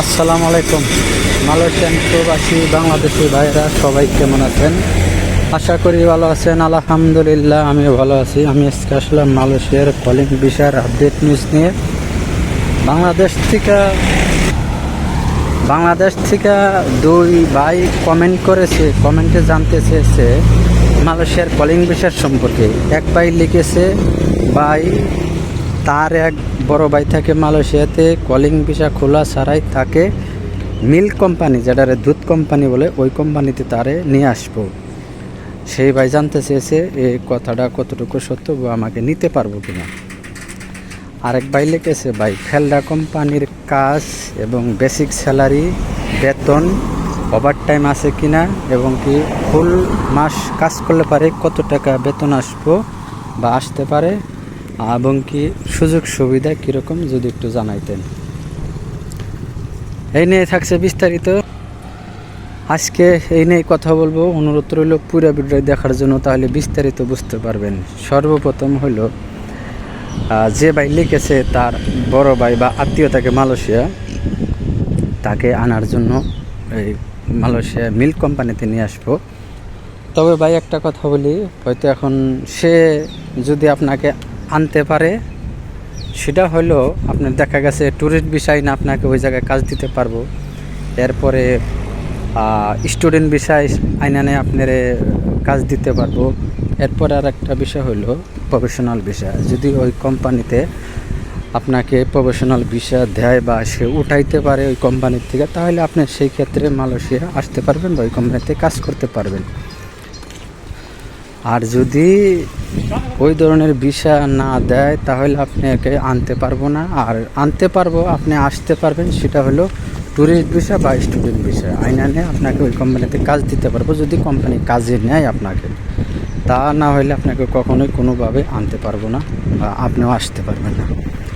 আসসালামু আলাইকুম। মালয়েশিয়ান প্রবাসী বাংলাদেশি ভাইরা সবাই কেমন আছেন? আশা করি ভালো আছেন, আলহামদুলিল্লাহ, আমিও ভালো আছি। আমি আজকে আসলাম মালয়েশিয়ার কলিং বিষয়ের আপডেট নিউজ নিয়ে। বাংলাদেশ থেকে বাংলাদেশ থেকে দুই ভাই কমেন্ট করেছে কমেন্টে জানতে চেয়েছে মালয়েশিয়ার কলিং বিষয় সম্পর্কে। এক ভাই লিখেছে, ভাই তার এক বড় ভাই থাকে মালয়েশিয়াতে কলিং ভিসা খোলা ছাড়াই তাকে মিল্ক কোম্পানি, যেটারে দুধ কোম্পানি বলে, ওই কোম্পানিতে তারে নিয়ে আসব। সেই ভাই জানতে চেয়েছে এই কথাটা কতটুকু সত্য বা আমাকে নিতে পারব কিনা? আরেক ভাই লিখেছে, ভাই খেলডা কোম্পানির কাজ এবং বেসিক স্যালারি বেতন ওভার টাইম আছে কি না এবং কি ফুল মাস কাজ করলে পারে, কত টাকা বেতন আসব বা আসতে পারে? এবং কি সুযোগ সুবিধা কীরকম যদি একটু জানাইতেন? এই নিয়ে থাকছে বিস্তারিত। আজকে এই নিয়ে কথা বলব। অনুরোধ রইল পুরো ভিডিও দেখার জন্য তাহলে বিস্তারিত বুঝতে পারবেন। সর্বপ্রথম আহ, যে ভাই লিখেছে তার বড় ভাই বা আত্মীয় তাকে মালয়েশিয়া তাকে আনার জন্য এই মালয়েশিয়া মিল্ক কোম্পানিতে নিয়ে আসব। তবে ভাই একটা কথা বলি হয়তো এখন সে যদি আপনাকে আনতে পারে, সেটা হলো আপনার দেখা গেছে ট্যুরিস্ট বিষয় না আপনাকে ওই জায়গায় কাজ দিতে পারব। এরপরে স্টুডেন্ট বিষয় আইনানে আপনার কাজ দিতে পারব। এরপরে আর একটা বিষয় হলো প্রফেশনাল বিষয় যদি ওই কোম্পানিতে আপনাকে প্রফেশনাল বিষয় দেয় বা সে উঠাইতে পারে ওই কোম্পানির থেকে, তাহলে আপনি সেই ক্ষেত্রে মালয়েশিয়া আসতে পারবেন বা ওই কোম্পানিতে কাজ করতে পারবেন। আর যদি ওই ধরনের ভিসা না দেয়, তাহলে আপনাকে আনতে পারব না। আর আনতে পারব, আপনি আসতে পারবেন, সেটা হলো ট্যুরিস্ট ভিসা বা স্টুডেন্ট ভিসা আইনানে আপনাকে ওই কোম্পানিতে কাজ দিতে পারব, যদি কোম্পানি কাজে নেয় আপনাকে। তা না হলে আপনাকে কখনোই কোনোভাবে আনতে পারব না বা আপনিও আসতে পারবেন না।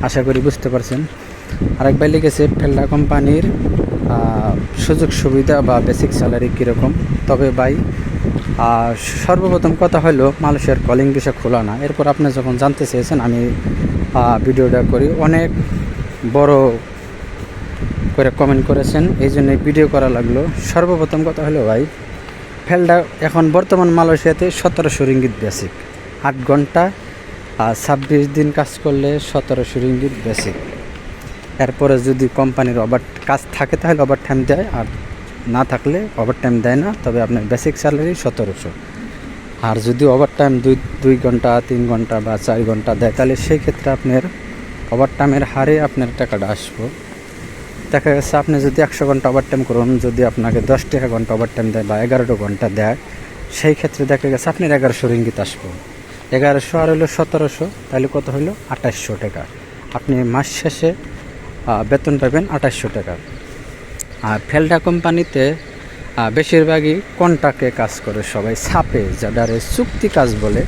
আশা করি বুঝতে পারছেন। আরেক ভাই লিখেছে ফেলডা কোম্পানির সুযোগ সুবিধা বা বেসিক স্যালারি কীরকম? তবে ভাই আর সর্বপ্রথম কথা হলো, মালয়েশিয়ার কলিং বিষয় খোলা না। এরপর আপনি যখন জানতে চেয়েছেন, আমি ভিডিওটা করি। অনেক বড় করে কমেন্ট করেছেন, এই জন্য ভিডিও করা লাগল। সর্বপ্রথম কথা হলো, ভাই, ফেলডা এখন বর্তমান মালয়েশিয়াতে সতেরোশো রিঙ্গিত বেসিক আট ঘণ্টা আর ছাব্বিশ দিন কাজ করলে সতেরোশো রিঙ্গিত বেসিক এরপরে যদি কোম্পানির ওভার কাজ থাকে, তাহলে ওভার টাইম দেয়। আর না থাকলে ওভার টাইম দেয় না, তবে আপনার বেসিক স্যালারি সতেরোশো। আর যদি ওভার টাইম দুই দুই ঘণ্টা, তিন ঘণ্টা বা চার ঘণ্টা দেয়, তাহলে সেই ক্ষেত্রে আপনার ওভার টাইমের হারে আপনার টাকাটা আসব। দেখা গেছে আপনি যদি একশো ঘণ্টা ওভার টাইম করুন, যদি আপনাকে দশ টাকা ঘণ্টা ওভার টাইম দেয় বা এগারোটা ঘণ্টা দেয়, সেই ক্ষেত্রে দেখা গেছে আপনার এগারোশো রিঙ্গিত আসব। এগারোশো আর হলো সতেরোশো, তাহলে কত হলো আঠাশশো টাকা। আপনি মাস শেষে বেতন পাবেন আঠাশশো টাকা। আর ফেলডা কোম্পানিতে বেশিরভাগই কন্ট্রাক্টে কাজ করে সবাই, ছাপে, যাদারে চুক্তি কাজ বলে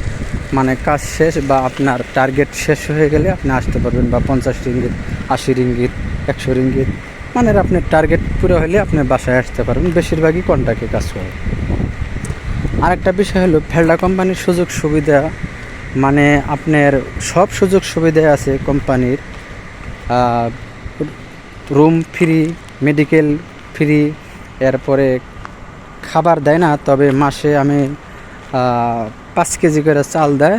মানে কাজ শেষ বা আপনার টার্গেট শেষ হয়ে গেলে আপনি আসতে পারবেন বা পঞ্চাশ রিঙ্গিত, আশি রিঙ্গিত, একশো রিঙ্গিত মানে আপনার টার্গেট পুরো হলে আপনি বাসায় আসতে পারবেন, বেশিরভাগই কন্ট্রাক্টে কাজ করে। আরেকটা বিষয় হলো, ফেলডা কোম্পানির সুযোগ সুবিধা মানে আপনার সব সুযোগ সুবিধা আছে কোম্পানির রুম ফ্রি মেডিকেল ফ্রি এরপরে খাবার দেয় না, তবে মাসে আমি পাঁচ কেজি করে চাল দেয়।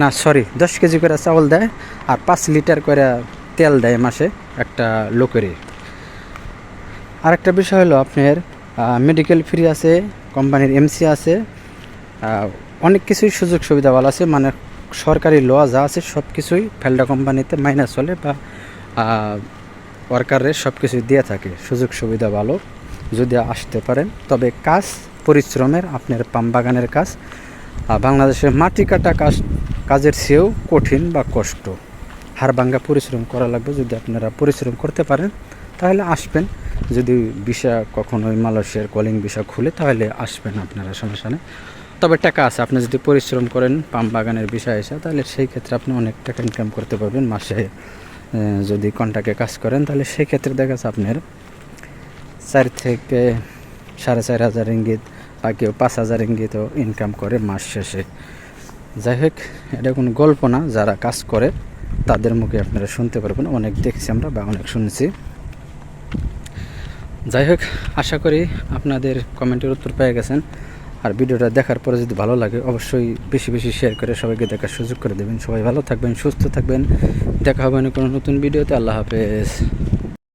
না সরি দশ কেজি করে চাউল দেয় আর পাঁচ লিটার করে তেল দেয় মাসে একটা লোকেরই। আরেকটা বিষয় হলো আপনার মেডিকেল ফ্রি আছে কোম্পানির এমসি আছে অনেক কিছুই সুযোগ সুবিধা ভালো আছে মানে সরকারি ল যা আছে সব কিছুই ফেলডা কোম্পানিতে মাইনাস চলে বা ওয়ার্কারের সব কিছু দিয়ে থাকে, সুযোগ সুবিধা ভালো। যদি আসতে পারেন, তবে কাজ পরিশ্রমের, আপনার পাম বাগানের কাজ। বাংলাদেশের মাটি কাটা কাজ, কাজের চেয়েও কঠিন বা কষ্ট। হাড় ভাঙ্গা পরিশ্রম করা লাগবে, যদি আপনারা পরিশ্রম করতে পারেন, তাহলে আসবেন। যদি ভিসা কখনোই মালয়েশিয়ার কলিং ভিসা খুলে, তাহলে আসবেন আপনারা সমস্যা নেই তবে টাকা আছে, আপনি যদি পরিশ্রম করেন, পাম বাগানের বিষয় এসে, তাহলে সেই ক্ষেত্রে আপনি অনেক টাকা ইনকাম করতে পারবেন মাসে। যদি কন্ট্রাক্টে কাজ করেন, তাহলে সেক্ষেত্রে দেখা যাচ্ছে আপনার চার থেকে সাড়ে চার হাজার ইঙ্গিত বা কেউ পাঁচ হাজার ইঙ্গিতও ইনকাম করে মাস শেষে। যাই হোক, এটা কোনো গল্প না, যারা কাজ করে, তাদের মুখে আপনারা শুনতে পারবেন। অনেক দেখছি আমরা বা অনেক শুনছি। যাই হোক, আশা করি আপনাদের কমেন্টের উত্তর পেয়ে গেছেন। আর ভিডিওটা দেখার পরে যদি ভালো লাগে, অবশ্যই বেশি বেশি শেয়ার করে সবাইকে দেখার সুযোগ করে দেবেন। সবাই ভালো থাকবেন, সুস্থ থাকবেন। দেখা হবে না কোনো নতুন ভিডিওতে। আল্লাহ হাফেজ।